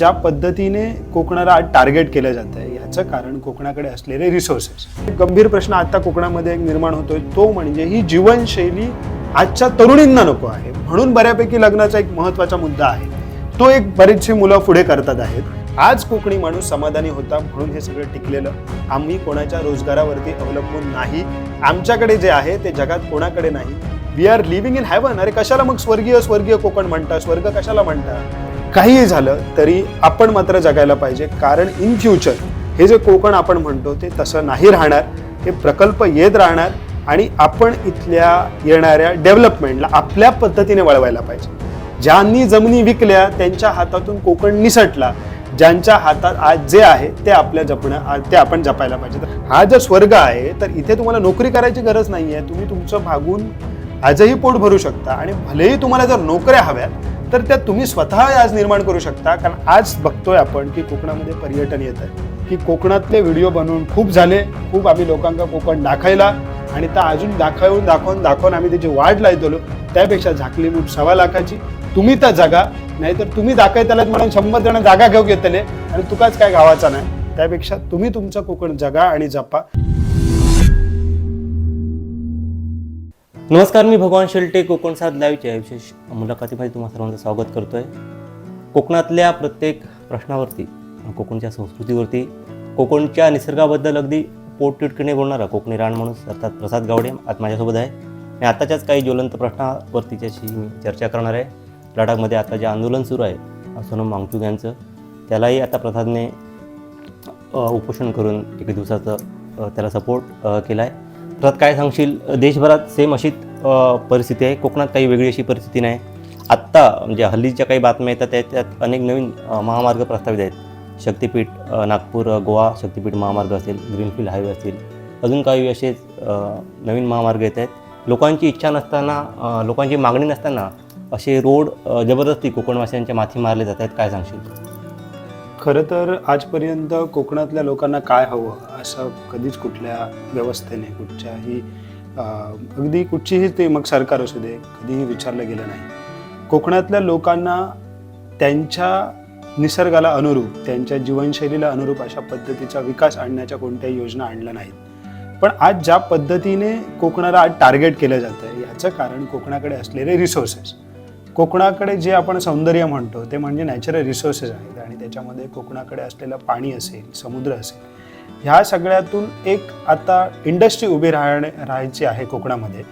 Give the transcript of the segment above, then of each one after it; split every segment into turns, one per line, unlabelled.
ज्या पद्धतीने कोकणाला आज टार्गेट केलं जात आहे याचं कारण कोकणाकडे असलेले रिसोर्सेस गंभीर प्रश्न आता कोकणामध्ये एक निर्माण होतोय. तो म्हणजे ही जीवनशैली आजच्या तरुणींना नको आहे. म्हणून बऱ्यापैकी लग्नाचा एक महत्त्वाचा मुद्दा आहे. तो एक बरेचसे मुलं पुढे करतात आहेत. आज कोकणी माणूस समाधानी होता म्हणून हे सगळं टिकलेलं. आम्ही कोणाच्या रोजगारावरती अवलंबून नाही. आमच्याकडे जे आहे ते जगात कोणाकडे नाही. We are living in heaven अरे कशाला मग स्वर्गीय स्वर्गीय कोकण म्हणता? स्वर्ग कशाला म्हणता? काहीही झालं तरी आपण मात्र जगायला पाहिजे. कारण इन फ्युचर हे जे कोकण आपण म्हणतो ते तसं नाही राहणार. हे प्रकल्प येत राहणार आणि आपण इथल्या येणाऱ्या डेव्हलपमेंटला आपल्या पद्धतीने वळवायला पाहिजे. ज्यांनी जमिनी विकल्या त्यांच्या हातातून कोकण निसटला ज्यांच्या हातात आज जे आहे ते आपल्या जपणं आज ते आपण जपायला पाहिजे. तर हा जो स्वर्ग आहे तर इथे तुम्हाला नोकरी करायची गरज नाही आहे तुम्ही तुमचं भागून आजही पोट भरू शकता आणि भलेही तुम्हाला जर नोकऱ्या हव्यात तर त्या तुम्ही स्वतः आज निर्माण करू शकता. कारण आज बघतोय आपण की कोकणामध्ये पर्यटन येत आहे की कोकणातले व्हिडिओ बनवून खूप झाले. खूप आम्ही लोकांना कोकण दाखवला आणि त्या अजून दाखवून दाखवून दाखवून आम्ही त्याची वाढ लायतलो त्यापेक्षा झाकली मूठ सव्वा लाखाची. तुम्ही त्या जागा नाहीतर तुम्ही दाखवतालात म्हणून शंभर जण जागा घेऊ घेतले आणि तुकाच काय गावाचा नाही. त्यापेक्षा तुम्ही तुमचं कोकण जगा आणि जपा.
नमस्कार मी भगवान शेलटे कोकण साथ लाईव्हच्या विशेष मुलाखतीमध्ये तुम्हा सर्वांचं स्वागत करतो आहे कोकणातल्या प्रत्येक प्रश्नावरती कोकणच्या संस्कृतीवरती कोकणच्या निसर्गाबद्दल अगदी पोटतिडकीने बोलणारा कोकणी रान माणूस अर्थात प्रसाद गावडे आज माझ्यासोबत आहे. आणि आताच्याच काही ज्वलंत प्रश्नावरती त्याची मी चर्चा करणार आहे. लडाखमध्ये आता जे आंदोलन सुरू आहे सोनम वांगचूक यांचं त्यालाही आता प्रसादने उपोषण करून एक दिवसाचं त्याला सपोर्ट केला आहे परत काय सांगशील? देशभरात सेम अशीच परिस्थिती आहे. कोकणात काही वेगळी अशी परिस्थिती नाही. आत्ता म्हणजे हल्लीच्या काही बातम्या येतात त्याच्यात अनेक नवीन महामार्ग प्रस्तावित आहेत. शक्तिपीठ नागपूर गोवा शक्तिपीठ महामार्ग असेल ग्रीनफील्ड हायवे असतील अजून काही असे नवीन महामार्ग येत आहेत. लोकांची इच्छा नसताना लोकांची मागणी नसताना असे रोड जबरदस्ती कोकणवासियांच्या माथी मारले जात आहेत. काय सांगशील?
खरं तर आजपर्यंत कोकणातल्या लोकांना काय हवं असं कधीच कुठल्या व्यवस्थेने कुठच्याही अगदी कुठचीही ते मग सरकार असू दे कधीही विचारलं गेलं नाही. कोकणातल्या लोकांना त्यांच्या निसर्गाला अनुरूप त्यांच्या जीवनशैलीला अनुरूप अशा पद्धतीचा विकास आणण्याच्या कोणत्याही योजना आणल्या नाहीत. पण आज ज्या पद्धतीने कोकणाला आज टार्गेट केलं जातं आहे याचं कारण कोकणाकडे असलेले रिसोर्सेस. कोकणाकडे जे आपण सौंदर्य म्हणतो ते म्हणजे नॅचरल रिसोर्सेस आहेत. त्याच्यामध्ये कोकणाकडे असलेलं पाणी असेल समुद्र असेल ह्या सगळ्यातून एक आता इंडस्ट्री उभी राहणे राहायची आहे कोकणामध्ये.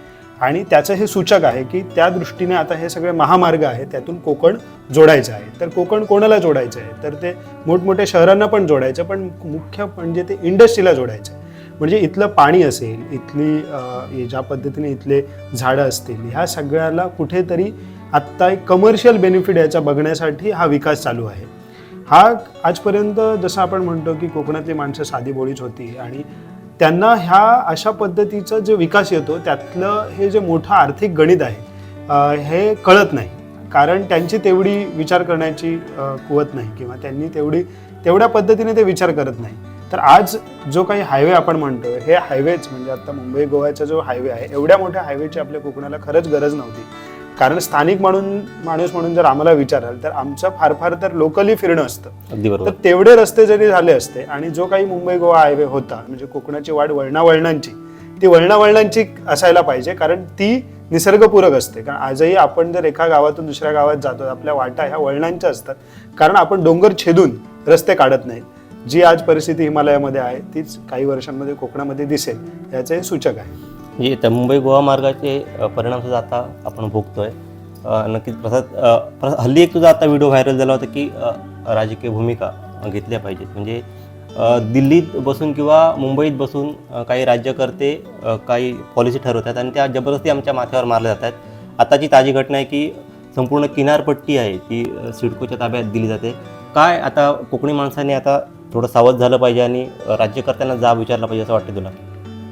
आणि त्याचं हे सूचक आहे की त्या दृष्टीने आता हे सगळे महामार्ग आहेत त्यातून कोकण जोडायचं आहे. तर कोकण कोणाला जोडायचं आहे? तर ते मोठमोठ्या शहरांना पण जोडायचं पण मुख्य म्हणजे ते इंडस्ट्रीला जोडायचं आहे. म्हणजे इथलं पाणी असेल इथली ज्या पद्धतीने इथले झाडं असतील ह्या सगळ्याला कुठेतरी आत्ता एक कमर्शियल बेनिफिट याचा बघण्यासाठी हा विकास चालू आहे. हा आजपर्यंत जसं आपण म्हणतो की कोकणातली माणसं साधी बोळीच होती आणि त्यांना ह्या अशा पद्धतीचा जे विकास येतो त्यातलं हे जे मोठं आर्थिक गणित आहे हे कळत नाही. कारण त्यांची तेवढी विचार करण्याची कुवत नाही किंवा त्यांनी तेवढी तेवढ्या पद्धतीने ते विचार करत नाही. तर आज जो काही हायवे आपण म्हणतो हे हायवेच म्हणजे आता मुंबई गोव्याचा जो हायवे आहे एवढ्या मोठ्या हायवेची आपल्या कोकणाला खरंच गरज नव्हती. कारण स्थानिक म्हणून माणूस म्हणून जर आम्हाला विचाराल तर आमचं फार फार तर लोकली फिरणं असतं.
अगदी
तर तेवढे रस्ते जरी झाले असते आणि जो काही मुंबई गोवा हायवे होता म्हणजे कोकणाची वाढ वळणावळणांची ती वळणावळणांची असायला पाहिजे कारण ती निसर्गपूरक असते. कारण आजही आपण जर एका गावातून दुसऱ्या गावात जातो आपल्या वाटा ह्या वळणांच्या असतात. कारण आपण डोंगर छेदून रस्ते काढत नाहीत. जी आज परिस्थिती हिमालयामध्ये आहे तीच काही वर्षांमध्ये कोकणामध्ये दिसेल याचं सूचक आहे.
म्हणजे त्या मुंबई गोवा मार्गाचे परिणामसुद्धा परिणाम सुद्धा आता आपण भोगतो आहे नक्कीच प्रसाद हल्ली एक तुझा आता व्हिडिओ व्हायरल झाला होता की राजकीय भूमिका घेतल्या पाहिजेत. म्हणजे दिल्लीत बसून किंवा मुंबईत बसून काही राज्यकर्ते काही पॉलिसी ठरवतात आणि त्या जबरदस्ती आमच्या माथ्यावर मारल्या जातात. आताची ताजी घटना आहे की संपूर्ण किनारपट्टी आहे ती सिडकोच्या ताब्यात दिली जाते. काय आता कोकणी माणसाने आता थोडं सावध झालं पाहिजे आणि राज्यकर्त्यांना जाब विचारला पाहिजे असं वाटतं तुला?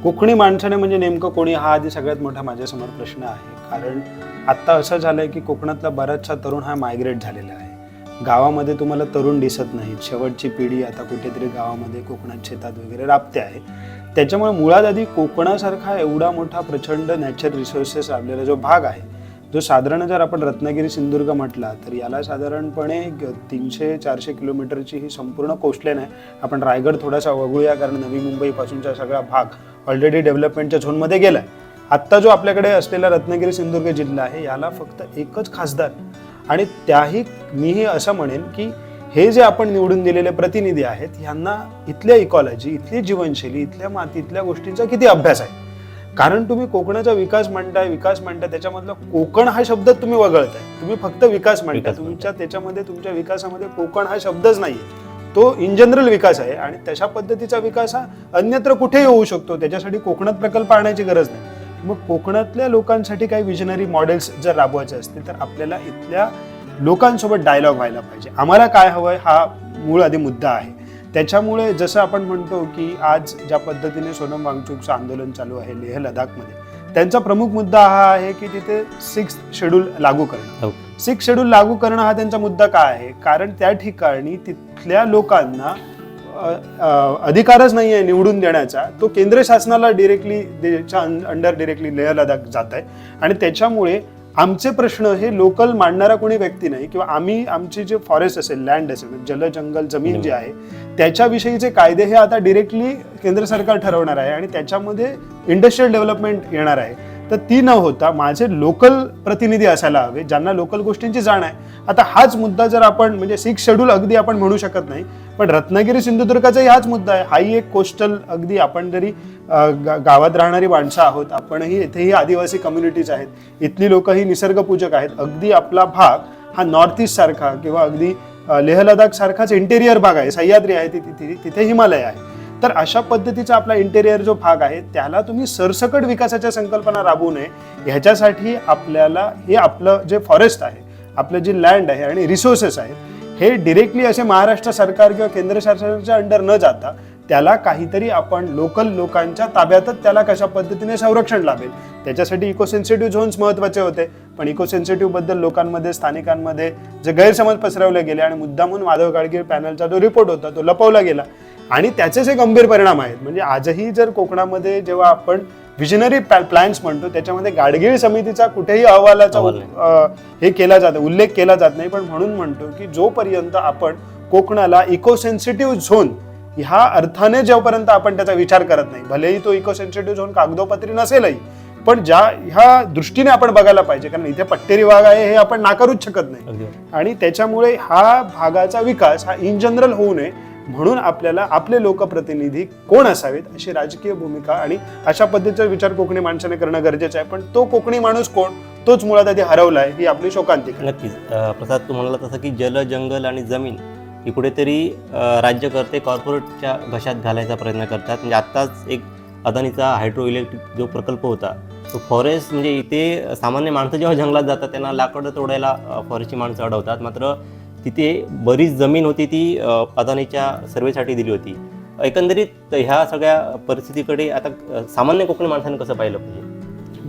कोकणी माणसाने म्हणजे नेमकं कोणी हा आधी सगळ्यात मोठा माझ्यासमोर प्रश्न आहे. कारण आत्ता असं झालंय की कोकणातला बराचसा तरुण हा मायग्रेट झालेला आहे. गावामध्ये तुम्हाला तरुण दिसत नाहीत. शेवटची पिढी आता कुठेतरी गावामध्ये कोकणात शेतात वगैरे राबते आहे. त्याच्यामुळे मुळात आधी कोकणासारखा एवढा मोठा प्रचंड नॅचरल रिसोर्सेस लाभलेला जो भाग आहे जो साधारण जर आपण रत्नागिरी सिंधुदुर्ग म्हटला तर याला साधारणपणे ग- तीनशे चारशे किलोमीटरची ही संपूर्ण कोस्टलाईन आहे. आपण रायगड थोडासा वगळूया कारण नवी मुंबईपासूनचा सगळा भाग ऑलरेडी डेव्हलपमेंटच्या झोनमध्ये गेला आहे आत्ता जो आपल्याकडे असलेला रत्नागिरी सिंधुदुर्ग जिल्हा आहे याला फक्त एकच खासदार. आणि त्याही मीही असं म्हणेन की हे जे आपण निवडून दिलेले प्रतिनिधी आहेत यांना इथल्या इकॉलॉजी इथली जीवनशैली इथल्या मातीतल्या गोष्टींचा किती अभ्यास आहे? कारण तुम्ही कोकणाचा विकास म्हणताय विकास म्हणताय त्याच्यामधला कोकण हा शब्द तुम्ही वगळताय. तुम्ही फक्त विकास म्हणताय. तुमच्या त्याच्यामध्ये तुमच्या विकासामध्ये कोकण हा शब्दच नाहीये. तो इन जनरल विकास आहे आणि तशा पद्धतीचा विकास हा अन्यत्र कुठेही होऊ शकतो. त्याच्यासाठी कोकणात प्रकल्प आणण्याची गरज नाही. मग कोकणातल्या लोकांसाठी काही विजनरी मॉडेल्स जर राबवायचे असतील तर आपल्याला इथल्या लोकांसोबत डायलॉग व्हायला पाहिजे. आम्हाला काय हवंय हा मूळ आधी मुद्दा आहे. त्याच्यामुळे जसं आपण म्हणतो की आज ज्या पद्धतीने सोनम वांगचूकचं आंदोलन चालू आहे लेह लडाखमध्ये त्यांचा प्रमुख मुद्दा हा आहे की तिथे सिक्स शेड्यूल लागू करणं.
हो.
सिक्स शेड्यूल लागू करणं हा त्यांचा मुद्दा काय आहे? कारण त्या ठिकाणी तिथल्या लोकांना अधिकारच नाही आहे निवडून देण्याचा. तो केंद्र शासनाला directly under directly Leh Ladakh जात आहे आणि त्याच्यामुळे आमचे प्रश्न हे लोकल मांडणारा कोणी व्यक्ती नाही किंवा आम्ही आमची जे फॉरेस्ट असेल लँड असेल जल जंगल जमीन जी आहे त्याच्याविषयीचे कायदे हे आता डिरेक्टली केंद्र सरकार ठरवणार आहे आणि त्याच्यामध्ये इंडस्ट्रियल डेव्हलपमेंट येणार आहे. तर ती न होता माझे लोकल प्रतिनिधी असायला हवे ज्यांना लोकल गोष्टींची जाण आहे. आता हाच मुद्दा जर आपण म्हणजे सिक्स शेड्यूल अगदी आपण म्हणू शकत नाही पण रत्नागिरी सिंधुदुर्गाचाही हाच मुद्दा आहे. हाही एक कोस्टल अगदी आपण जरी गावात राहणारी माणसं आहोत आपणही इथेही आदिवासी कम्युनिटीज आहेत. इथली लोक ही निसर्गपूजक आहेत. अगदी आपला भाग हा नॉर्थ ईस्ट सारखा किंवा अगदी लेह लडाख सारखाच इंटेरियर भाग आहे. सह्याद्री आहे तिथे हिमालय आहे. तर अशा पद्धतीचा आपला इंटेरियर जो भाग आहे त्याला तुम्ही सरसकट विकासाच्या संकल्पना राबवू नये. ह्याच्यासाठी आपल्याला हे आपलं जे फॉरेस्ट आहे आपलं जे लँड आहे आणि रिसोर्सेस आहेत हे डिरेक्टली असे महाराष्ट्र सरकार किंवा केंद्र शासनाच्या अंडर न जाता त्याला काहीतरी आपण लोकल लोकांच्या ताब्यातच त्याला कशा पद्धतीने संरक्षण लाभेल? त्याच्यासाठी इको सेन्सिटिव्ह झोन्स महत्त्वाचे होते. पण इको सेन्सिटिव्हबद्दल लोकांमध्ये स्थानिकांमध्ये जे गैरसमज पसरवले गेले आणि मुद्दामून माधव गाडगीळ पॅनलचा जो रिपोर्ट होता तो लपवला गेला. आणि त्याचेच हे गंभीर परिणाम आहेत म्हणजे आजही जर कोकणामध्ये जेव्हा आपण विजनरी प्लॅन्स म्हणतो त्याच्यामध्ये गाडगीळ समितीचा कुठेही अहवालाचा हे केला जातो उल्लेख केला जात नाही पण म्हणून म्हणतो की जोपर्यंत आपण कोकणाला इको सेन्सिटिव्ह झोन ह्या अर्थाने जेव्हापर्यंत आपण त्याचा विचार करत नाही भलेही तो इको सेन्सिटिव्ह झोन कागदोपत्री नसेलही पण ज्या ह्या दृष्टीने आपण बघायला पाहिजे कारण इथे पट्टेरी वाघ आहे हे आपण नाकारूच शकत नाही. आणि त्याच्यामुळे हा भागाचा विकास हा इन जनरल होऊ नये म्हणून आपल्याला आपले लोकप्रतिनिधी कोण असावेत अशी राजकीय भूमिका आणि अशा पद्धतीचा विचार कोकणी माणसाने करणं गरजेचं आहे. पण तो कोकणी माणूस कोण? तोच मुळात आधी हरवलाय ही आपली शोकांतिका
नक्कीच. प्रसाद तू म्हणाला तसं की जल जंगल आणि जमीन ही कुठेतरी राज्यकर्ते कॉर्पोरेटच्या घशात घालायचा प्रयत्न करतात. म्हणजे आत्ताच एक अदानीचा हायड्रो इलेक्ट्रिक जो प्रकल्प होता तो फॉरेस्ट म्हणजे इथे सामान्य माणसं जेव्हा जंगलात जातात त्यांना लाकडं तोडायला फॉरेस्टची माणसं अडवतात. मात्र तिथे बरीच जमीन होती ती अं, अदानीच्या सर्वेसाठी दिली होती. एकंदरीत ह्या सगळ्या परिस्थितीकडे आता सामान्य कोकणी माणसाने कसं पाहिलं पाहिजे?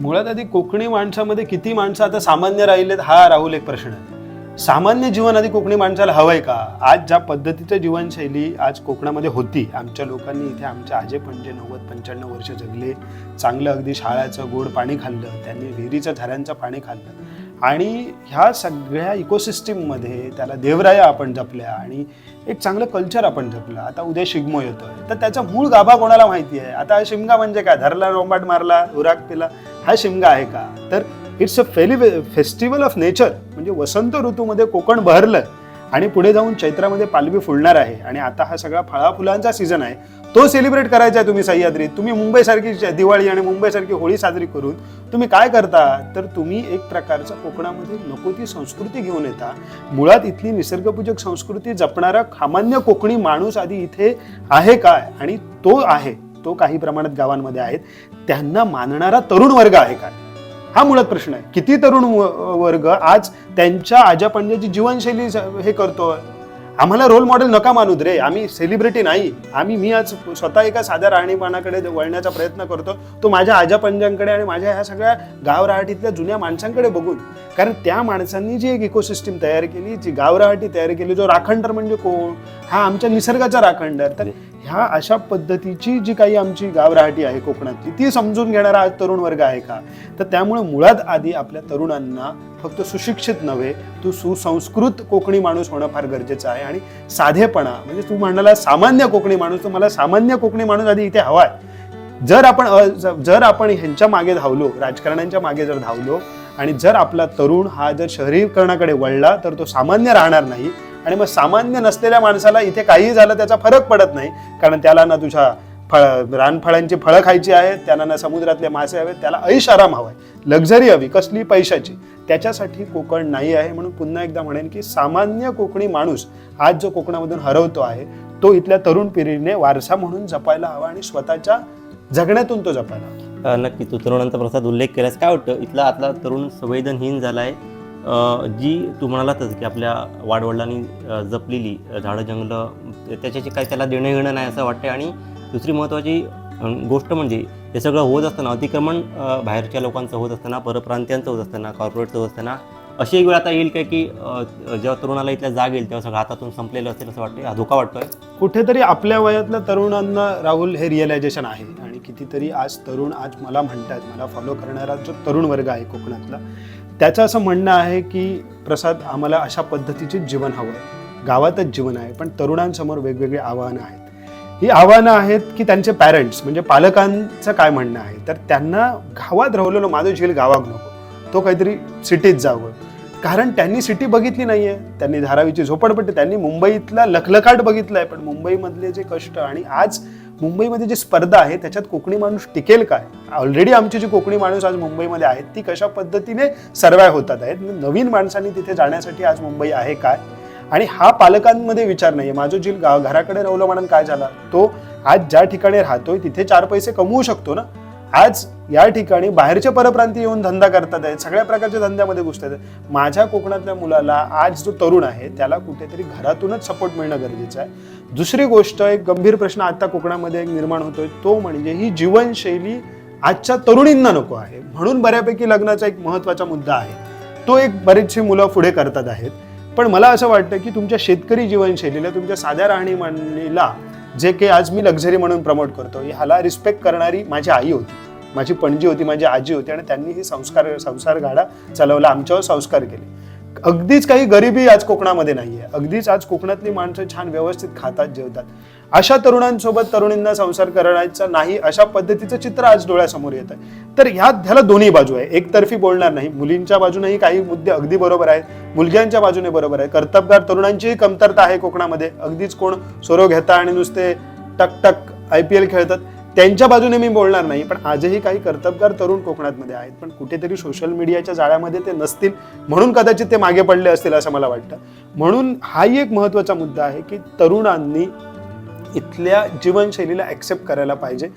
मुळात आधी कोकणी माणसामध्ये किती माणसं आता सामान्य राहिलेत हा राहुल एक प्रश्न आहे. सामान्य जीवन आधी कोकणी माणसाला हवंय का? आज ज्या पद्धतीचं जीवनशैली आज कोकणामध्ये होती आमच्या लोकांनी इथे आमच्या आजे पणजे नव्वद पंच्याण्णव वर्ष जगले. चांगलं अगदी शाळाचं गोड पाणी खाल्लं त्यांनी विहिरीच्या झऱ्यांचं पाणी खाल्लं. आणि ह्या सगळ्या इकोसिस्टीममध्ये त्याला देवराया आपण जपल्या आणि एक चांगलं कल्चर आपण जपलं. आता उद्या शिगमो येतोय. तर त्याचा मूळ गाभा कोणाला माहिती आहे? आता शिमगा म्हणजे काय? धरला रोंबाट मारला उराग पिला. हा शिमगा आहे का? तर it's a fairly festival of nature म्हणजे वसंत ऋतूमध्ये कोकण बहरलं आणि पुढे जाऊन चैत्रामध्ये पालवी फुलणार आहे. आणि आता हा सगळा फळा फुलांचा सीझन आहे. तो सेलिब्रेट करायचा आहे तुम्ही सह्याद्रीत तुम्ही मुंबईसारखी दिवाळी आणि मुंबईसारखी होळी साजरी करून तुम्ही काय करता? तर तुम्ही एक प्रकारचं कोकणामध्ये नको ती संस्कृती घेऊन येता. मुळात इथली निसर्गपूजक संस्कृती जपणारा सामान्य कोकणी माणूस आधी इथे आहे काय आणि तो आहे. तो काही प्रमाणात गावांमध्ये आहेत. त्यांना मानणारा तरुण वर्ग आहे काय हा मुळात प्रश्न आहे. किती तरुण वर्ग आज त्यांच्या आजा पंजाची जीवनशैली हे करतोय? आम्हाला रोल मॉडेल नका मानू रे. आम्ही सेलिब्रिटी नाही. आम्ही मी आज स्वतः एका साध्या राहणीमानाकडे वळण्याचा प्रयत्न करतो तो माझ्या आजा पंजांकडे आणि माझ्या ह्या सगळ्या गावराहाटीतल्या जुन्या माणसांकडे बघून. कारण त्या माणसांनी जी एक इकोसिस्टीम तयार केली जी गावराहाटी तयार केली जो राखणदार म्हणजे कोण? हा आमच्या निसर्गाचा राखणदार. तर हो. ह्या अशा पद्धतीची जी काही आमची गावराहाटी आहे कोकणातली ती समजून घेणारा आज तरुण वर्ग आहे का? तर त्यामुळे मुळात आधी आपल्या तरुणांना फक्त सुशिक्षित नव्हे तू सुसंस्कृत कोकणी माणूस होणं फार गरजेचं आहे. आणि साधेपणा म्हणजे तू म्हणाला सामान्य कोकणी माणूस तर मला सामान्य कोकणी माणूस आधी इथे हवा आहे. जर आपण जर आपण ह्यांच्या मागे धावलो राजकारण्यांच्या मागे जर धावलो आणि जर आपला तरुण हा जर शहरीकरणाकडे वळला तर तो सामान्य राहणार नाही. आणि मग सामान्य नसलेल्या माणसाला इथे काहीही झालं त्याचा फरक पडत नाही. कारण त्याला ना तुझ्या फळ रानफळांची फळं खायची आहेत त्याला ना समुद्रातले मासे हवेत त्याला ऐश आराम हवाय लक्झरी हवी कसली पैशाची. त्याच्यासाठी कोकण नाही आहे म्हणून पुन्हा एकदा म्हणेन की सामान्य कोकणी माणूस आज जो कोकणामधून हरवतो आहे तो इथल्या तरुण पिढीने वारसा म्हणून जपायला हवा आणि स्वतःच्या जगण्यातून तो जपायला हवा.
नक्की. तू तरुणांचा प्रसाद उल्लेख केलास. काय वाटतं? इथला आतला तरुण संवेदनहीन झाला आहे जी तू म्हणालातच की आपल्या वाडवडिलांनी जपलेली झाडं जंगलं त्याच्याशी काही त्याला देणं घेणं नाही असं वाटतं आणि दुसरी महत्त्वाची गोष्ट म्हणजे हे सगळं होत असताना अतिक्रमण बाहेरच्या लोकांचं होत असताना परप्रांतीयांचं होत असताना कॉर्पोरेटचं होत असताना अशी एक वेळ आता येईल काय की जेव्हा तरुणाला इथल्या जाग येईल तेव्हा सगळं हातातून संपलेलं असेल असं वाटतं हा धोका वाटतोय.
कुठेतरी आपल्या वयातल्या तरुणांना राहुल हे रिअलायझेशन आहे. आणि कितीतरी आज तरुण आज मला म्हणतात मला फॉलो करणारा जो तरुण वर्ग आहे कोकणातला त्याचं असं म्हणणं आहे की प्रसाद आम्हाला अशा पद्धतीचे जीवन हवं आहे. गावातच जीवन आहे पण तरुणांसमोर वेगवेगळी आव्हानं आहेत. ही आव्हानं आहेत की त्यांचे पॅरेंट्स म्हणजे पालकांचं काय म्हणणं आहे? तर त्यांना गावात राहिलेलो माझं झेल गावात नको. तो काहीतरी सिटीत जावं. कारण त्यांनी सिटी बघितली नाहीये. त्यांनी धारावीची झोपडपट्टी त्यांनी मुंबईतला लखलखाट आहे पण मुंबईमधले जे कष्ट आणि आज मुंबईमध्ये जी स्पर्धा आहे त्याच्यात कोकणी माणूस टिकेल काय? ऑलरेडी आमची जी कोकणी माणूस आज मुंबईमध्ये आहेत ती कशा पद्धतीने सर्वाय होतात आहेत? नवीन माणसांनी तिथे जाण्यासाठी आज मुंबई आहे काय? आणि हा पालकांमध्ये विचार नाहीये. माझं जी घराकडे रवलं म्हणून काय झाला? तो आज ज्या ठिकाणी राहतोय तिथे चार पैसे कमवू शकतो ना? आज या ठिकाणी बाहेरचे परप्रांती येऊन धंदा करतात आहेत. सगळ्या प्रकारच्या धंद्यामध्ये घुसतात आहेत. माझ्या कोकणातल्या मुलाला आज जो तरुण आहे त्याला कुठेतरी घरातूनच सपोर्ट मिळणं गरजेचं आहे. दुसरी गोष्ट एक गंभीर प्रश्न आता कोकणामध्ये एक निर्माण होतोय. तो म्हणजे ही जीवनशैली आजच्या तरुणींना नको आहे. म्हणून बऱ्यापैकी लग्नाचा एक महत्त्वाचा मुद्दा आहे. तो एक बरेचसे मुलं पुढे करतात आहेत. पण मला असं वाटतं की तुमच्या शेतकरी जीवनशैलीला तुमच्या साध्या राहणीमानीला जे काही आज मी लक्झरी म्हणून प्रमोट करतो ह्याला रिस्पेक्ट करणारी माझी आई होती. माझी पणजी होती माझी आजी होती आणि त्यांनी ही संस्कार संसार गाडा चालवला आमच्यावर संस्कार केले. अगदीच काही गरिबी आज कोकणामध्ये नाहीये. अगदीच आज कोकणातली माणसं छान व्यवस्थित खातात जेवतात. अशा तरुणांसोबत तरुणींना संसार करायचा नाही अशा पद्धतीचं चित्र आज डोळ्यासमोर येत आहे. तर ह्यात ह्याला दोन्ही बाजू आहे. एकतर्फी बोलणार नाही. मुलींच्या बाजूनेही काही मुद्दे अगदी बरोबर आहेत. मुलग्यांच्या बाजूने बरोबर आहे. कर्तबगार तरुणांचीही कमतरता आहे कोकणामध्ये. अगदीच कोण सोरो घेता आणि नुसते टक टक आय पी एल खेळतात. त्यांच्या बाजूने मी बोलणार नाही पण आजही काही कर्तबगार तरुण कोकणातमध्ये आहेत. पण कुठेतरी सोशल मीडियाच्या जाळ्यामध्ये ते नसतील म्हणून कदाचित ते मागे पडले असतील असं मला वाटतं. म्हणून हाही एक महत्त्वाचा मुद्दा आहे की तरुणांनी इथल्या जीवनशैलीला ॲक्सेप्ट करायला पाहिजे.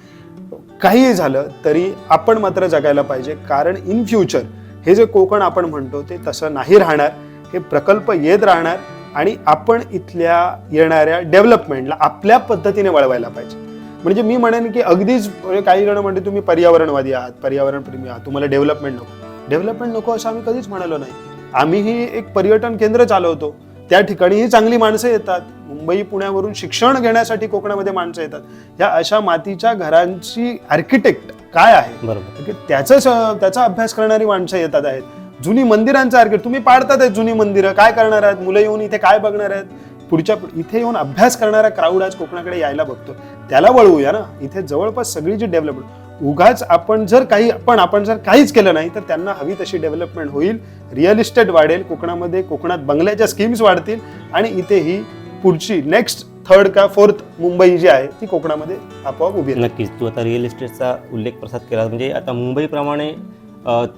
काहीही झालं तरी आपण मात्र जगायला पाहिजे. कारण इन फ्युचर हे जे कोकण आपण म्हणतो ते तसं नाही राहणार. हे प्रकल्प येत राहणार आणि आपण इथल्या येणाऱ्या डेव्हलपमेंटला आपल्या पद्धतीने वळवायला पाहिजे. म्हणजे मी म्हणेन की अगदीच म्हणजे काही जण म्हणते तुम्ही पर्यावरणवादी आहात पर्यावरणप्रेमी आहात तुम्हाला डेव्हलपमेंट नको. डेव्हलपमेंट नको असं आम्ही कधीच म्हणालो नाही. आम्हीही एक पर्यटन केंद्र चालवतो. त्या ठिकाणीही चांगली माणसं येतात. मुंबई पुण्यावरून शिक्षण घेण्यासाठी कोकणामध्ये माणसं येतात. या अशा मातीच्या घरांची आर्किटेक्ट काय आहे?
बरोबर.
त्याचं त्याचा अभ्यास करणारी माणसं येतात आहेत. जुनी मंदिरांचा आर्किटेक्ट तुम्ही पाडतात आहेत जुनी मंदिरं. काय करणार आहेत? मुलं येऊन इथे काय बघणार आहेत? पुढच्या इथे येऊन अभ्यास करणारा क्राऊड आज कोकणाकडे यायला बघतो त्याला वळवूया ना? इथे जवळपास सगळी जी डेव्हलपमेंट उगाच आपण जर काही पण आपण जर काहीच केलं नाही तर त्यांना हवी तशी डेव्हलपमेंट होईल. रिअल इस्टेट वाढेल कोकणामध्ये कोकणात बंगल्याच्या स्कीम्स वाढतील आणि इथे ही पुढची नेक्स्ट थर्ड का फोर्थ मुंबई जी आहे ती कोकणामध्ये आपोआप उभी
नक्कीच. तू आता रिअल इस्टेटचा उल्लेख प्रसाद केला म्हणजे आता मुंबईप्रमाणे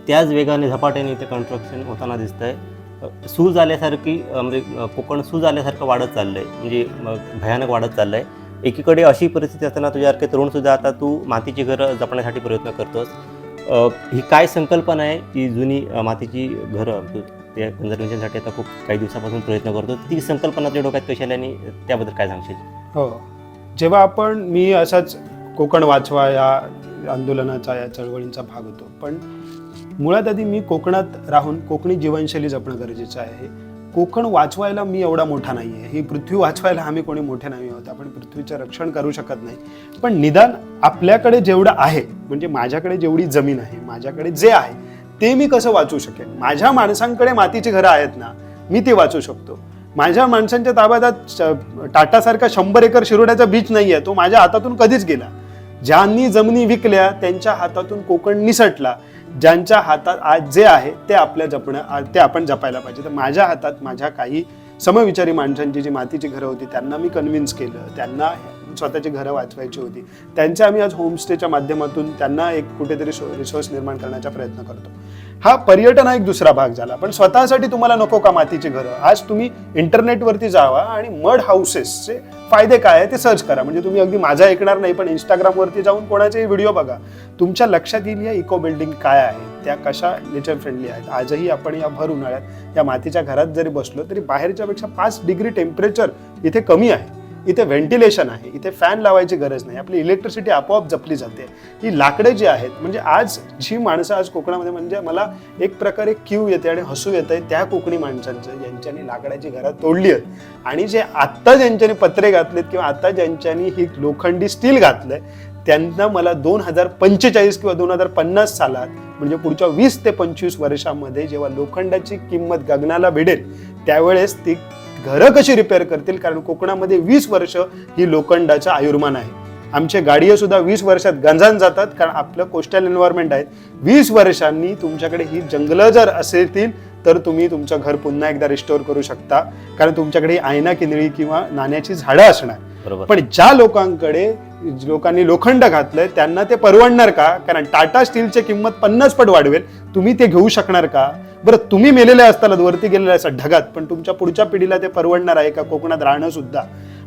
त्याच वेगाने झपाट्याने इथे कन्स्ट्रक्शन होताना दिसतंय. आहे सूज आल्यासारखी म्हणजे कोकण सूज आल्यासारखं वाढत चाललं आहे म्हणजे भयानक वाढत चाललं आहे एकीकडे अशी परिस्थिती असताना तुझ्यासारखे तरुण सुद्धा आता तू मातीची घरं जपण्यासाठी प्रयत्न करतोस. ही काय संकल्पना आहे की जुनी मातीची घरं तू त्या कन्झर्वेशनसाठी आता खूप काही दिवसापासून प्रयत्न करतो ती संकल्पना तुझ्या डोक्यात कशी आली आणि त्याबद्दल काय सांगशील?
हो. जेव्हा आपण मी असाच कोकण वाचवा या आंदोलनाचा या चळवळींचा भाग होतो. पण मुळात आधी मी कोकणात राहून कोकणी जीवनशैली जपणं गरजेचं आहे. कोकण वाचवायला मी एवढा मोठा नाही आहे ही पृथ्वी वाचवायला आम्ही कोणी मोठे नाही आहोत. आपण पृथ्वीचं रक्षण करू शकत नाही. पण निदान आपल्याकडे जेवढं आहे म्हणजे माझ्याकडे जेवढी जमीन आहे माझ्याकडे जे आहे ते मी कसं वाचू शकेन? माझ्या माणसांकडे मातीची घरं आहेत ना मी ती वाचू शकतो. माझ्या माणसांच्या ताब्यात श- टाटासारखा शंभर एकर शिरोड्याचा बीच नाही आहे तो माझ्या हातातून कधीच गेला. ज्यांनी जमिनी विकल्या त्यांच्या हातातून कोकण निसटला. ज्यांच्या हातात आज जे आहे ते आपल्या जपणं ते आपण जपायला पाहिजे. तर माझ्या हातात माझ्या काही समविचारी माणसांची जी मातीची घरं होती त्यांना मी कन्व्हिन्स केलं. त्यांना स्वतःची घरं वाचवायची होती. त्यांच्या आम्ही आज होमस्टेच्या माध्यमातून त्यांना एक कुठेतरी रिसोर्स निर्माण करण्याचा प्रयत्न करतो. हा पर्यटन हा एक दुसरा भाग झाला. पण स्वतःसाठी तुम्हाला नको का मातीची घरं? आज तुम्ही इंटरनेटवरती जावा आणि मड हाऊसेसचे फायदे काय आहे ते सर्च करा. म्हणजे तुम्ही अगदी माझा ऐकणार नाही पण इंस्टाग्रामवरती जाऊन कोणाचेही व्हिडिओ बघा. तुमच्या लक्षात येईल या इको बिल्डिंग काय आहे? त्या कशा नेचर फ्रेंडली आहेत? आजही आपण या भर उन्हाळ्यात या मातीच्या घरात जरी बसलो तरी बाहेरच्यापेक्षा पाच डिग्री टेम्परेचर इथे कमी आहे. इथे व्हेंटिलेशन आहे इथे फॅन लावायची गरज नाही. आपली इलेक्ट्रिसिटी आपोआप जपली जाते. ही लाकडे जी आहेत म्हणजे आज जी माणसं आज कोकणामध्ये म्हणजे मला एक प्रकारे क्यू येते आणि हसू येते त्या कोकणी माणसांचं ज्यांच्यानी लाकडाची घरं तोडली आहेत. आणि जे आत्ता ज्यांच्यानी पत्रे घातलेत किंवा आता ज्यांच्यानी ही लोखंडी स्टील घातलंय त्यांना मला दोन हजार पंचेचाळीस किंवा दोन हजार पन्नास सालात म्हणजे पुढच्या वीस ते पंचवीस वर्षामध्ये जेव्हा लोखंडाची किंमत गगनाला भिडेल त्यावेळेस ती घरं कशी रिपेअर करतील? कारण कोकणामध्ये वीस वर्ष ही लोखंडाचं आयुर्मान आहे. आमचे गाडीये सुद्धा वीस वर्षात गंजान जातात कारण आपलं कोस्टल एन्व्हायरमेंट आहे. वीस वर्षांनी तुमच्याकडे ही जंगलं जर असेल तर तुम्ही तुमचं घर पुन्हा एकदा रिस्टोअर करू शकता. कारण तुमच्याकडे आयना किंदळी किंवा नाण्याची झाडं असणार. पण ज्या लोकांकडे लोकांनी लोखंड घातलंय त्यांना ते परवडणार का? कारण टाटा स्टीलची किंमत पन्नास पट वाढवेल. तुम्ही ते घेऊ शकणार का? बरं तुम्ही मेलेले असताना वरती गेलेले असतात ढगात पण तुमच्या पुढच्या पिढीला ते परवडणार आहे का? कोकणात राहणं सुद्धा.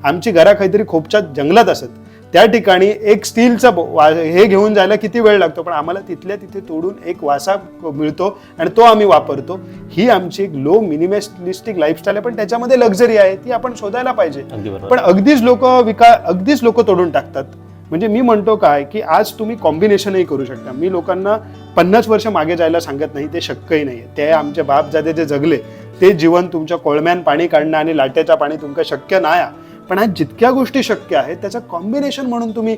आमची घरा काहीतरी खोपच्या जंगलात असत. त्या ठिकाणी एक स्टीलचं हे घेऊन जायला किती वेळ लागतो? पण आम्हाला तिथल्या तिथे तोडून एक वासा मिळतो आणि तो आम्ही वापरतो. ही आमची एक लो मिनिमेस्टिक लाईफस्टाईल आहे पण त्याच्यामध्ये लक्झरी आहे ती आपण शोधायला पाहिजे. पण अगदीच लोक विका अगदीच लोक तोडून टाकतात. म्हणजे मी म्हणतो काय की आज तुम्ही कॉम्बिनेशनही करू शकता. मी लोकांना पन्नास वर्ष मागे जायला सांगत नाही ते शक्यही नाही ते आमचे बापजादे जे जगले ते जीवन तुमच्या कोळम्यान पाणी काढणं आणि लाटेच्या पाणी तुमचं शक्य नाही. पण आज जितक्या गोष्टी शक्य आहेत त्याचं कॉम्बिनेशन म्हणून तुम्ही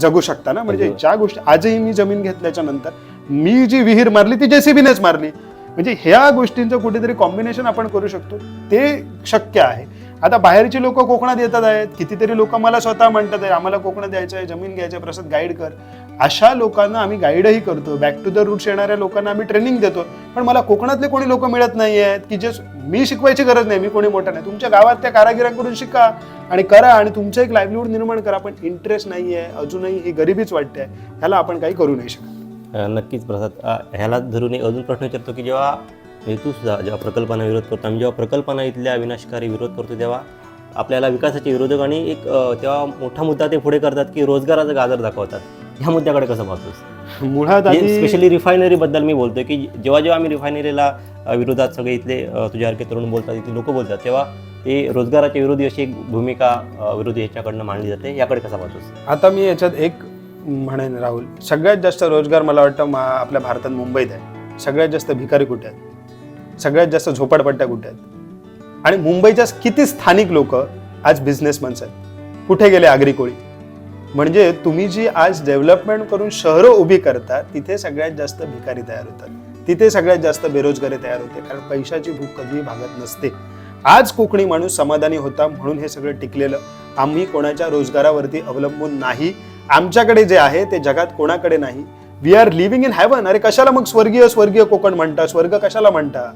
जगू शकता ना? म्हणजे. ज्या गोष्टी आजही मी जमीन घेतल्याच्या नंतर मी जी विहीर मारली ती जेसीबीनेच मारली. म्हणजे ह्या गोष्टींचं कुठेतरी कॉम्बिनेशन आपण करू शकतो. ते शक्य आहे. आता बाहेरची लोक कोकणात येतात आहेत. कितीतरी लोक मला स्वतः म्हणतात आहे आम्हाला कोकणात यायचं आहे जमीन घ्यायचं आहे प्रसाद गाईड कर. अशा लोकांना आम्ही गाईडही करतो. बॅक टू द रूट्स येणाऱ्या लोकांना आम्ही ट्रेनिंग देतो. पण मला कोकणातले कोणी लोक मिळत नाही आहेत की जे मी शिकवायची गरज नाही मी कोणी मोठा नाही. तुमच्या गावात त्या कारागिरांकडून शिका आणि करा आणि तुमचं एक लाईव्हलीहूड निर्माण करा पण इंटरेस्ट नाही आहे अजूनही ही गरिबीच वाटते आहे. ह्याला आपण काही करू नाही शकत.
नक्कीच प्रसाद. ह्याला धरून अजून प्रश्न विचारतो की जेव्हा हेतूसुद्धा जेव्हा प्रकल्पांना विरोध करतो आम्ही जेव्हा प्रकल्पांना इथल्या विनाशकारी विरोध करतो तेव्हा आपल्याला विकासाचे विरोधक आणि एक तेव्हा मोठा मुद्दा ते पुढे करतात की रोजगाराचा गाजर दाखवतात. ह्या मुद्द्याकडे कसं पाहतोस
मुळात
स्पेशली रिफायनरी बद्दल मी बोलतोय की जेव्हा जेव्हा आम्ही रिफायनरीला विरोधात सगळे इथले तुझ्यासारखे तरुण बोलतात इथले लोक बोलतात तेव्हा ते रोजगाराच्या विरोधी अशी एक भूमिका विरोधी ह्याच्याकडनं मांडली जाते. याकडे कसा पाहतोस
आता मी याच्यात एक म्हणेन राहुल. सगळ्यात जास्त रोजगार मला वाटतं मा आपल्या भारतात मुंबईत आहे. सगळ्यात जास्त भिकारी कुठे आहेत? सगळ्यात जास्त झोपडपट्ट्या कुठे आहेत? आणि मुंबईच्या किती स्थानिक लोक आज बिझनेसमन्स आहेत? कुठे गेले आगरी कोळी? म्हणजे तुम्ही जी आज डेव्हलपमेंट करून शहरं उभी करता तिथे सगळ्यात जास्त भिकारी तयार होतात. तिथे सगळ्यात जास्त बेरोजगारी तयार होते कारण पैशाची भूक कधीही भागत नसते. आज कोकणी माणूस समाधानी होता म्हणून हे सगळं टिकलेलं. आम्ही कोणाच्या रोजगारावरती अवलंबून नाही. आमच्याकडे जे आहे ते जगात कोणाकडे नाही. We are living in heaven अरे कशाला मग स्वर्गीय स्वर्गीय कोकण म्हणता? स्वर्ग कशाला म्हणता?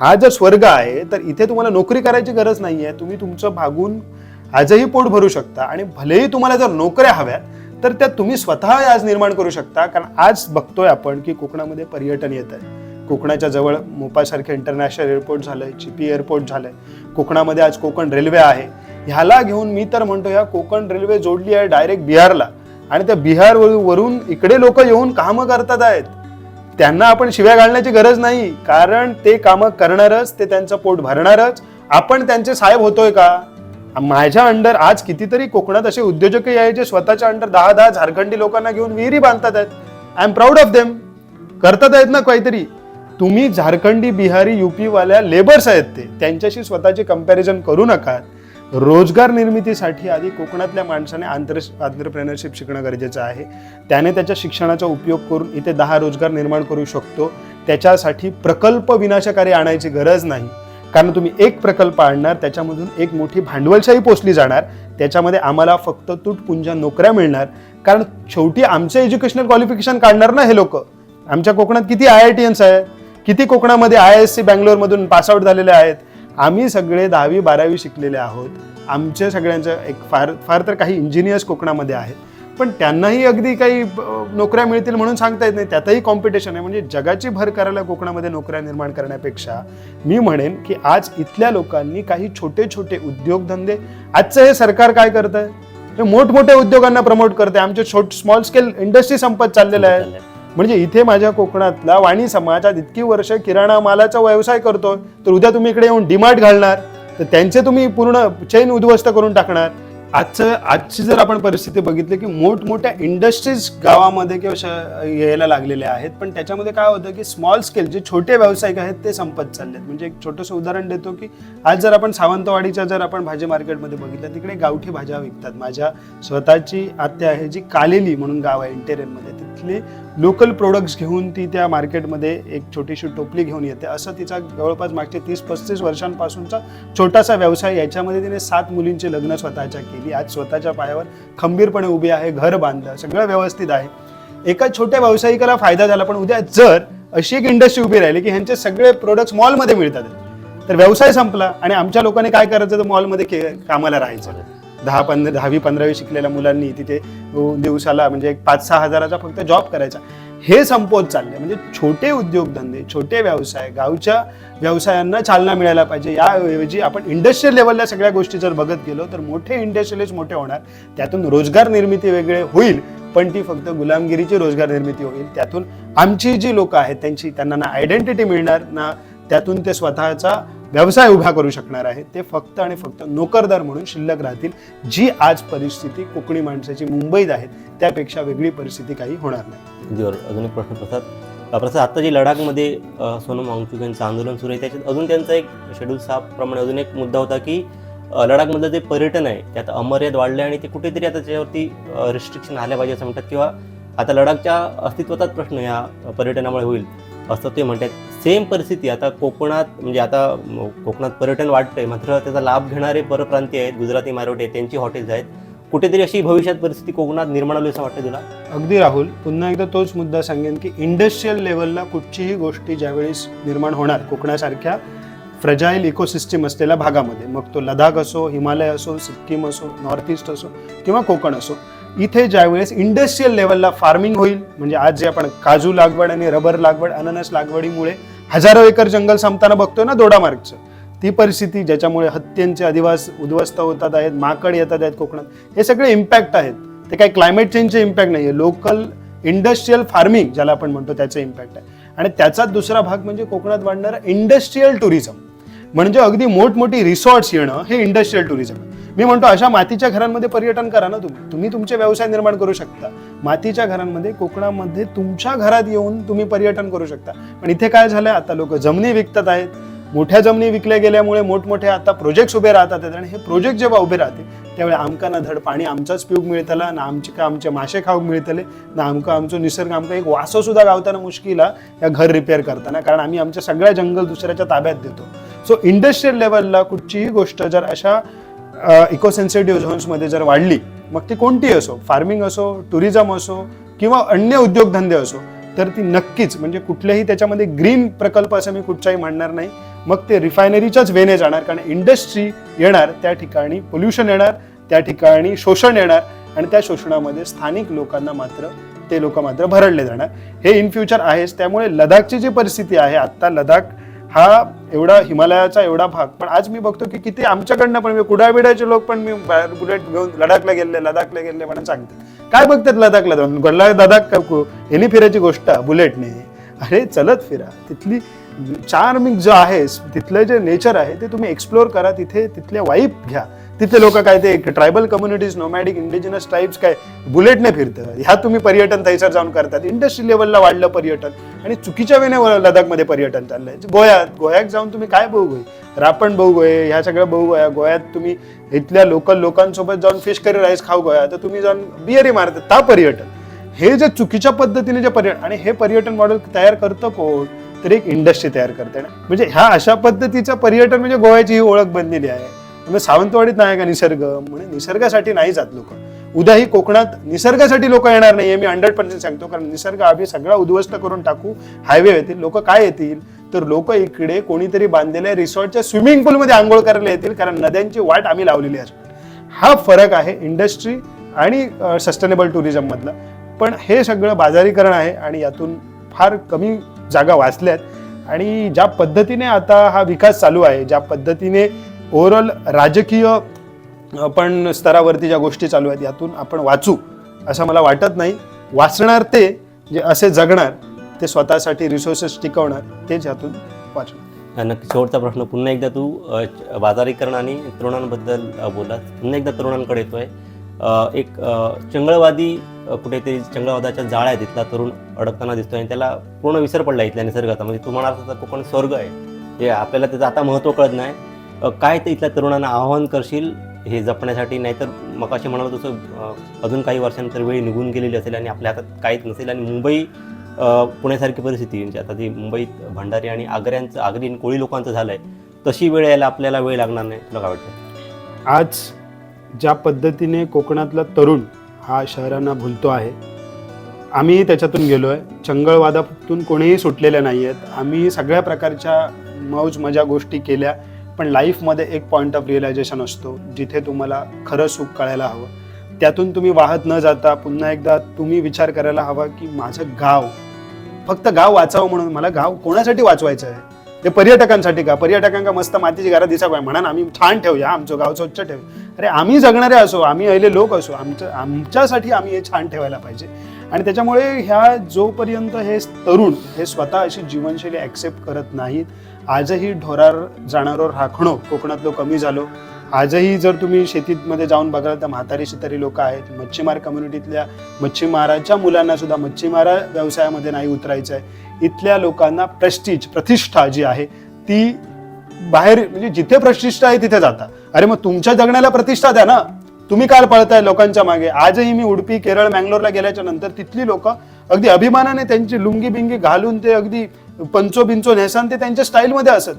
हा जर स्वर्ग आहे तर इथे तुम्हाला नोकरी करायची गरज नाहीये. तुम्ही तुमचं भागून आजही पोट भरू शकता आणि भलेही तुम्हाला जर नोकऱ्या हव्यात तर त्या तुम्ही स्वतः आज निर्माण करू शकता. कारण आज बघतोय आपण की कोकणामध्ये पर्यटन येत आहे. कोकणाच्या जवळ मोपासारखे इंटरनॅशनल एअरपोर्ट झालंय चिपी एअरपोर्ट झालंय. कोकणामध्ये आज कोकण रेल्वे आहे. ह्याला घेऊन मी तर म्हणतो ह्या कोकण रेल्वे जोडली आहे डायरेक्ट बिहारला. आणि त्या बिहार वरून इकडे लोक येऊन कामं करतात आहेत. त्यांना आपण शिव्या घालण्याची गरज नाही. कारण ते कामं करणारच ते त्यांचं पोट भरणारच. आपण त्यांचे साहेब होतोय का? माझ्या अंडर आज कितीतरी कोकणात असे उद्योजकही आहेत जे स्वतःच्या अंडर दहा दहा झारखंडी लोकांना घेऊन विहिरी बांधतात आहेत. I am proud of them करतात आहेत ना काहीतरी. तुम्ही झारखंडी बिहारी युपीवाल्या लेबर्स आहेत ते. त्यांच्याशी स्वतःचे कंपॅरिझन करू नका. रोजगार निर्मितीसाठी आधी कोकणातल्या माणसाने आंतर आंतरप्रेनरशिप शिकणं गरजेचं आहे. त्याने त्याच्या शिक्षणाचा उपयोग करून इथे दहा रोजगार निर्माण करू शकतो. त्याच्यासाठी प्रकल्प विनाशकारी आणायची गरज नाही. कारण तुम्ही एक प्रकल्प आणणार त्याच्यामधून एक मोठी भांडवलशाही पोचली जाणार त्याच्यामध्ये आम्हाला फक्त तुटपुंजा नोकऱ्या मिळणार. कारण शेवटी आमचं एज्युकेशनल क्वालिफिकेशन काढणार ना हे लोक. आमच्या कोकणात किती आय आय टी एन्स आहेत किती कोकणामध्ये आय एस सी बँगलोरमधून पासआउट झालेले आहेत. आम्ही सगळे दहावी बारावी शिकलेले आहोत. आमच्या सगळ्यांचं एक फार फार तर काही इंजिनियर्स कोकणामध्ये आहेत. पण त्यांनाही अगदी काही नोकऱ्या मिळतील म्हणून सांगता येत नाही. त्यातही कॉम्पिटिशन आहे. म्हणजे जगाची भर करायला कोकणामध्ये नोकऱ्या निर्माण करण्यापेक्षा मी म्हणेन की आज इथल्या लोकांनी काही छोटे छोटे उद्योगधंदे आजचं हे सरकार काय करत आहे हे मोठमोठ्या उद्योगांना प्रमोट करते आमचे छोट स्मॉल स्केल इंडस्ट्री संपत चाललेल्या आहेत म्हणजे इथे माझ्या कोकणातला वाणी समाज आज इतकी वर्ष किराणा मालाचा व्यवसाय करतो तर उद्या तुम्ही इकडे येऊन डिमार्ट घालणार तर त्यांचे तुम्ही पूर्ण चैन उद्ध्वस्त करून टाकणार. आजचं आजची जर आपण परिस्थिती बघितली की मोठमोठ्या इंडस्ट्रीज गावामध्ये किंवा यायला लागलेल्या आहेत पण त्याच्यामध्ये काय होतं की स्मॉल स्केल जे छोटे व्यावसायिक आहेत ते संपत चालले आहेत म्हणजे एक छोटंसं उदाहरण देतो की आज जर आपण सावंतवाडीच्या जर आपण भाजी मार्केटमध्ये बघितलं तिकडे गावठी भाज्या विकतात. माझ्या स्वतःची आत्या आहे जी कालेली म्हणून गाव आहे इंटेरियरमध्ये तिथली लोकल प्रोडक्ट्स घेऊन ती त्या मार्केटमध्ये एक छोटीशी टोपली घेऊन येते. असं तिचा जवळपास मागचे तीस पस्तीस वर्षांपासूनचा छोटासा व्यवसाय याच्यामध्ये तिने सात मुलींची लग्न स्वतःच्या केली. आज स्वतःच्या पायावर खंबीरपणे उभी आहे घर बांधलं सगळं व्यवस्थित आहे. एका छोट्या व्यावसायिकाला फायदा झाला पण उद्या जर अशी एक इंडस्ट्री उभी राहिली की ह्यांचे सगळे प्रोडक्ट्स मॉलमध्ये मिळतात. तर व्यवसाय संपला आणि आमच्या लोकांनी काय करायचं? तर मॉलमध्ये कामाला राहायचं. दहा पंधरा दहावी पंधरावी शिकलेल्या मुलांनी तिथे दिवसाला म्हणजे एक पाच सहा हजाराचा फक्त जॉब करायचा. हे संपवत चालले म्हणजे छोटे उद्योगधंदे छोटे व्यवसाय गावच्या व्यवसायांना चालना मिळायला पाहिजे. याऐवजी आपण इंडस्ट्रियल लेवलला सगळ्या गोष्टी जर बघत गेलो तर मोठे इंडस्ट्रियलिस्ट मोठे होणार. त्यातून रोजगार निर्मिती वेगळे होईल पण ती फक्त गुलामगिरीची रोजगार निर्मिती होईल. त्यातून आमची जी लोकं आहेत त्यांची त्यांना ना आयडेंटिटी मिळणार ना त्यातून ते स्वतःचा व्यवसाय उभा करू शकणार आहेत ते फक्त आणि फक्त नोकरदार म्हणून शिल्लक राहतील जी आज परिस्थिती कोकणी माणसाची मुंबईत आहे त्यापेक्षा वेगळी परिस्थिती काही होणार नाही.
अजून एक प्रश्न प्रसाद प्रसाद आता जे लडाखमध्ये सोनम वांगचुक यांचं आंदोलन सुरू आहे त्याच्यात अजून त्यांचा एक शेड्यूल साफ प्रमाणे अजून एक मुद्दा होता की लडाखमधलं जे पर्यटन आहे त्यात अमर्याद वाढले आणि ते कुठेतरी आता त्याच्यावरती रिस्ट्रिक्शन आल्या पाहिजे असं म्हणतात किंवा आता लडाखच्या अस्तित्वाचाच प्रश्न या पर्यटनामुळे होईल. असं ते म्हणतात. सेम परिस्थिती. आता कोकणात म्हणजे आता कोकणात पर्यटन वाढतंय. मात्र त्याचा लाभ घेणारे परप्रांतीय आहेत. गुजराती मारवटे आहेत त्यांची हॉटेल्स आहेत. कुठेतरी अशी भविष्यात परिस्थिती कोकणात निर्माण होईल असं वाटतं तुला?
अगदी राहुल. पुन्हा एकदा तोच मुद्दा सांगेन की इंडस्ट्रियल लेवलला कुठचीही गोष्टी ज्यावेळेस निर्माण होणार कोकणासारख्या फ्रजाईल इकोसिस्टीम असलेल्या भागामध्ये मग तो लडाख असो हिमालय असो सिक्कीम असो नॉर्थ ईस्ट असो किंवा कोकण असो इथे ज्यावेळेस इंडस्ट्रियल लेवलला फार्मिंग होईल म्हणजे आज जे आपण काजू लागवड आणि रबर लागवड अननस लागवडीमुळे हजारो एकर जंगल संपताना बघतोय ना दोडामार्गचं. ती परिस्थिती ज्याच्यामुळे हत्यांचे अधिवास उद्ध्वस्त होतात आहेत माकड येतात आहेत कोकणात हे सगळे इम्पॅक्ट आहेत. ते काही क्लायमेट चेंजचे इम्पॅक्ट नाही आहे लोकल इंडस्ट्रियल फार्मिंग ज्याला आपण म्हणतो त्याचं इम्पॅक्ट आहे. आणि त्याचाच दुसरा भाग म्हणजे कोकणात वाढणारं इंडस्ट्रियल टुरिझम म्हणजे अगदी मोठमोठी रिसॉर्ट्स येणं हे इंडस्ट्रियल टुरिझम आहे. मी म्हणतो अशा मातीच्या घरांमध्ये पर्यटन करा ना तुम्ही. तुम्ही तुमचे व्यवसाय निर्माण करू शकता. मातीच्या घरांमध्ये कोकणामध्ये तुमच्या घरात येऊन तुम्ही पर्यटन करू शकता. पण इथे काय झालंय? आता लोक जमिनी विकतात आहेत. मोठ्या जमिनी विकल्या गेल्यामुळे मोठमोठे आता प्रोजेक्ट्स उभे राहतात आणि हे प्रोजेक्ट जेव्हा उभे राहते त्यावेळी आमका ना धड पाणी आमचाच पिऊक मिळतला ना आमचे का आमचे मासे खाऊक मिळतले ना आमका आमचं निसर्ग आमका एक वासो सुद्धा गावताना मुश्किला या घर रिपेअर करताना. कारण आम्ही आमच्या सगळ्या जंगल दुसऱ्याच्या ताब्यात देतो. सो इंडस्ट्रियल लेवलला कुठचीही गोष्ट जर अशा इको सेन्सिटिव्ह झोन्समध्ये जर वाढली मग ती कोणती असो? फार्मिंग असो टुरिझम असो किंवा अन्य उद्योगधंदे असो तर ती नक्कीच म्हणजे कुठल्याही त्याच्यामध्ये ग्रीन प्रकल्प असं मी कुठच्याही म्हणणार नाही. मग ते रिफायनरीच्याच वेने जाणार कारण इंडस्ट्री येणार त्या ठिकाणी पोल्युशन येणार त्या ठिकाणी शोषण येणार आणि त्या शोषणामध्ये स्थानिक लोकांना मात्र ते लोक मात्र भरडले जाणार. हे इन फ्युचर आहेच त्यामुळे लडाखची जी परिस्थिती आहे आत्ता लडाख हा एवढा हिमालयाचा एवढा भाग. पण आज मी बघतो की किती आमच्याकडनं पण म्हणजे कुडाबिडाचे लोक पण मी बाहेर बुलेट घेऊन लडाखला गेले लडाखला गेले म्हणून सांगतात. काय बघतात लडाखला जाऊन? गडला लडाख हेली फिरायची गोष्ट बुलेटने. अरे चलत फिरा. तिथली चार्मिंग जो आहे तिथलं जे नेचर आहे ते तुम्ही एक्सप्लोअर करा. तिथे तिथले वाईप घ्या. तिथे लोक काय ते tribal communities nomadic indigenous tribes काय बुलेटने फिरतं ह्या तुम्ही पर्यटन थैसर जाऊन करतात. इंडस्ट्री लेवलला वाढलं पर्यटन. आणि चुकीच्या वेने लडाखमध्ये पर्यटन चाललंय. गोयात गोयात जाऊन तुम्ही काय बघू गोय रापण बघू गोय ह्या सगळ्या बघू गोया गोयात तुम्ही इथल्या लोकल लोकांसोबत जाऊन फिश करी राईस खाऊ गोया. तर तुम्ही जाऊन बियरी मारतात ता पर्यटन. हे जे चुकीच्या पद्धतीने जे पर्यटन आणि हे पर्यटन मॉडेल तयार करतं कोण? तर एक इंडस्ट्री तयार करते ना. म्हणजे ह्या अशा पद्धतीचं पर्यटन म्हणजे गोव्याची ही ओळख बनलेली आहे. मग सावंतवाडीत नाही का निसर्ग? म्हणजे निसर्गासाठी नाही जात लोक. उद्याही कोकणात निसर्गासाठी लोक येणार नाही हे मी हंड्रेड पर्सेंट सांगतो कारण निसर्ग आम्ही सगळा उद्ध्वस्त करून टाकू हायवे येतील लोक काय येतील? तर लोक इकडे कोणीतरी बांधलेल्या रिसॉर्टच्या स्विमिंग पूलमध्ये आंघोळ करायला येतील कारण नद्यांची वाट आम्ही लावलेली असतो हा फरक आहे इंडस्ट्री आणि सस्टेनेबल टुरिझम मधला. पण हे सगळं बाजारीकरण आहे आणि यातून फार कमी जागा वाचल्यात. आणि ज्या पद्धतीने आता हा विकास चालू आहे ज्या पद्धतीने ओव्हरऑल राजकीय पण स्तरावरती ज्या गोष्टी चालू आहेत यातून आपण वाचू असं मला वाटत नाही. वाचणार ते जे असे जगणार ते स्वतःसाठी रिसोर्सेस टिकवणार तेच यातून वाचणार.
नक्की. शेवटचा प्रश्न पुन्हा एकदा तू बाजारीकरण आणि तरुणांबद्दल अ, पुन्हा एकदा तरुणांकडे येतोय. एक चंगळवादी कुठेतरी चंगळवादाच्या जाळ्या आहेत. इथला तरुण अडकताना दिसतोय आणि त्याला पूर्ण विसर पडला इथल्या निसर्गाचा. म्हणजे तू म्हणाल कोकण स्वर्ग आहे जे आपल्याला त्याचं आता महत्त्व कळत नाही. काय ते इथल्या तरुणांना आवाहन करशील हे जपण्यासाठी? नाहीतर मग असे म्हणाल तसं अजून काही वर्षांतर वेळ निघून गेलेली असेल आणि आपल्या हातात काहीच नसेल आणि मुंबई पुण्यासारखी परिस्थिती म्हणजे आता ती मुंबईत भंडारी आणि आग्र्यांचं आगरी आणि कोळी लोकांचं झालंय तशी वेळ यायला आपल्याला वेळ लागणार नाही. तुला काय वाटतं?
आज ज्या पद्धतीने कोकणातला तरुण हा शहरांना भुलतो आहे आम्ही त्याच्यातून गेलो आहे चंगळवादातून कोणीही सुटलेले नाही आहेत आम्ही सगळ्या प्रकारच्या मौज मजा गोष्टी केल्या. पण लाईफमध्ये एक पॉईंट ऑफ रिअलायझेशन असतो जिथे तुम्हाला खरं सुख कळायला हवं. त्यातून तुम्ही वाहत न जाता पुन्हा एकदा तुम्ही विचार करायला हवा की माझं गाव फक्त गाव वाचावं म्हणून मला गाव कोणासाठी वाचवायचं आहे? ते पर्यटकांसाठी का? पर्यटकांका मस्त मातीची घरात दिसा काय म्हणा आम्ही छान ठेवूया आमचं गाव स्वच्छ ठेवू अरे आम्ही जगणारे असो आम्ही अहिले लोक असो आमचं आमच्यासाठी आम्ही हे छान ठेवायला पाहिजे. आणि त्याच्यामुळे ह्या जोपर्यंत हे तरुण हे स्वतः अशी जीवनशैली ॲक्सेप्ट करत नाहीत आजही ढोरार जाणारो राखणो कोकणातलो कमी झालो. आजही जर तुम्ही शेतीमध्ये जाऊन बघाल तर म्हातारी शितारी लोक आहेत. मच्छीमार कम्युनिटीतल्या मच्छीमाराच्या मुलांना सुद्धा मच्छीमारा व्यवसायामध्ये नाही उतरायचं आहे इथल्या लोकांना प्रेस्टीज प्रतिष्ठा जी आहे ती बाहेर म्हणजे जिथे प्रतिष्ठा आहे तिथे जाता. अरे मग तुमच्या जगण्याला प्रतिष्ठा द्या ना. तुम्ही काल पळताय लोकांच्या मागे. आजही मी उडपी केरळ मँगलोरला गेल्याच्यानंतर तिथली लोक अगदी अभिमानाने त्यांची लुंगी बिंगी घालून ते अगदी पंचो बिंचो नेसान ते त्यांच्या स्टाईलमध्ये असत.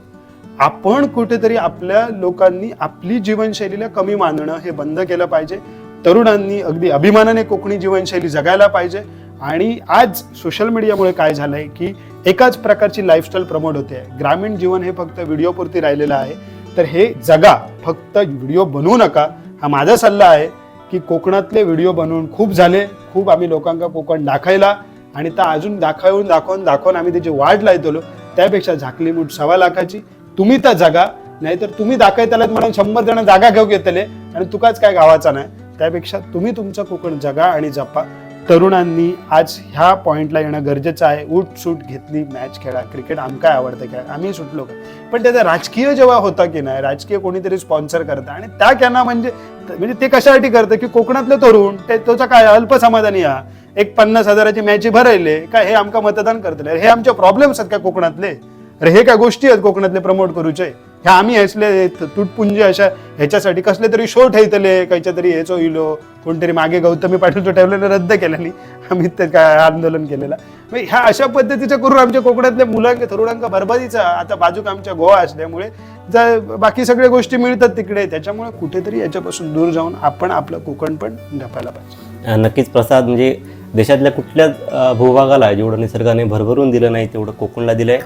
आपण कुठेतरी आपल्या लोकांनी आपली जीवनशैलीला कमी मानणं हे बंद केलं पाहिजे. तरुणांनी अगदी अभिमानाने कोकणी जीवनशैली जगायला पाहिजे. आणि आज सोशल मीडियामुळे काय झालंय की एकाच प्रकारची लाईफस्टाईल प्रमोट होते. ग्रामीण जीवन हे फक्त व्हिडिओपुरती राहिलेलं आहे. तर हे जगा. फक्त व्हिडिओ बनवू नका. हा माझा सल्ला आहे की कोकणातले व्हिडिओ बनवून खूप झाले. खूप आम्ही लोकांका कोकण दाखयला आणि त्या अजून दाखवून दाखवून दाखवून आम्ही त्याची वाट लायतलो त्यापेक्षा झाकली मूठ सव्वा लाखाची. तुम्ही त्या जागा नाहीतर तुम्ही दाखयतालात म्हणून शंभर जण जागा घेऊ घेतले आणि तुकाच काय गावाचा नाही. त्यापेक्षा तुम्ही तुमचं कोकण जगा आणि जपा. तरुणांनी आज ह्या पॉईंटला येणं गरजेचं आहे. उठ सूट घेतली मॅच खेळा. क्रिकेट आमकाय आवडतं खेळ आम्ही सुटलो का? पण त्याचा राजकीय जेव्हा होता की नाही राजकीय कोणीतरी स्पॉन्सर करतं. आणि त्या कॅना म्हणजे म्हणजे ते कशासाठी करतं? की कोकणातले तरुण ते त्याचा काय अल्पसमाधानी हा? एक पन्नास हजाराची मॅची भरायले का हे आमका मतदान करतले? हे आमचे प्रॉब्लेम्स आहेत का कोकणातले? अरे हे काय गोष्टी आहेत कोकणातले प्रमोट करूचे? ह्या आम्ही हसले तुटपुंजी अशा ह्याच्यासाठी कसले तरी शो ठेवतले कायच्या तरी हेचो इलो कोणतरी मागे गौतमी पाटीलचं ठेवलेलं रद्द केल्यानी आम्ही ते काय आंदोलन केलेलं. म्हणजे ह्या अशा पद्धतीचं करून आमच्या कोकणातल्या मुलांच्या तरुणांका बरबादीचा आता बाजूक आमच्या गोवा असल्यामुळे जर बाकी सगळ्या गोष्टी मिळतात तिकडे. त्याच्यामुळे कुठेतरी याच्यापासून दूर जाऊन आपण आपलं कोकण पण जपायला पाहिजे.
नक्कीच प्रसाद म्हणजे देशातल्या कुठल्याच भूभागाला जेवढं निसर्गाने भरभरून दिलं नाही तेवढं कोकणला दिलं आहे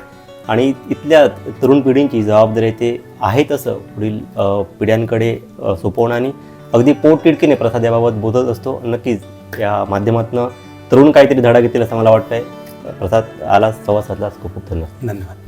आणि इथल्या तरुण पिढींची जबाबदारी ते आहे तसं पुढील पिढ्यांकडे सोपवणं आणि अगदी पोटतिडकीने प्रसाद याबाबत बोलत असतो. नक्कीच या माध्यमातून तरुण काहीतरी धडा घेतील असं मला वाटतंय. प्रसाद आला संवाद साधला खूप खूप धन्यवाद.
धन्यवाद.